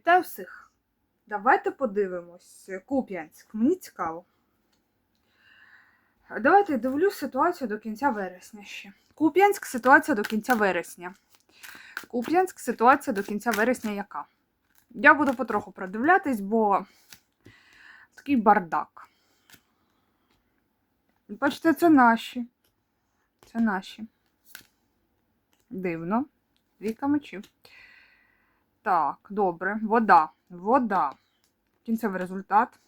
Вітаю всіх! Давайте подивимось Куп'янськ. Мені цікаво. Давайте дивлюсь ситуацію до кінця вересня ще. Куп'янськ ситуація до кінця вересня. Куп'янськ ситуація до кінця вересня яка? Я буду потроху продивлятись, бо такий бардак. Бачите, це наші. Це наші. Дивно. Віка мечів. Так, добре. Вода. Вода. Кінцевий результат.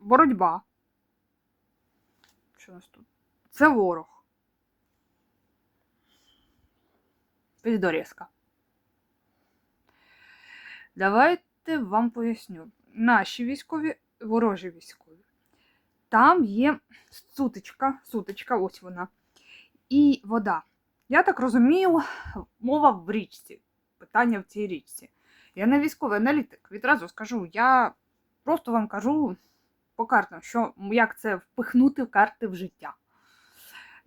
Боротьба. Що у нас тут? Це ворог. Піддорізка. Давайте вам поясню. Наші військові, ворожі військові. Там є сутичка, сутичка, ось вона. І вода. Я так розумію, мова в річці. Питання в цій річці. Я не військовий аналітик. Відразу скажу, я просто вам кажу по картам, що як це впихнути в карти в життя.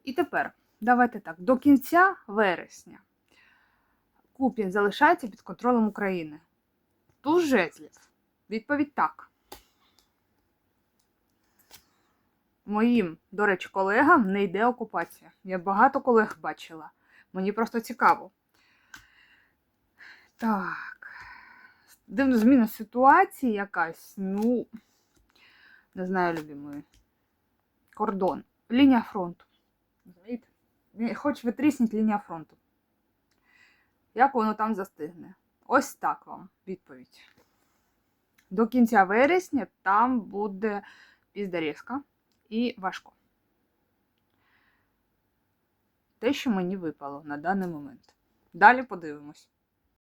І тепер, давайте так, до кінця вересня Куп'ян залишається під контролем України. Туз жезлів. Відповідь так. Моїм, до речі, колегам не йде окупація. Я багато колег бачила. Мені просто цікаво. Так. Дивно зміна ситуації якась. Ну, не знаю, любимої. Кордон. Лінія фронту. Хоч витрісніть лінія фронту. Як воно там застигне? Ось так вам відповідь. До кінця вересня там буде піздарізка і важко. Те, що мені випало на даний момент. Далі подивимось.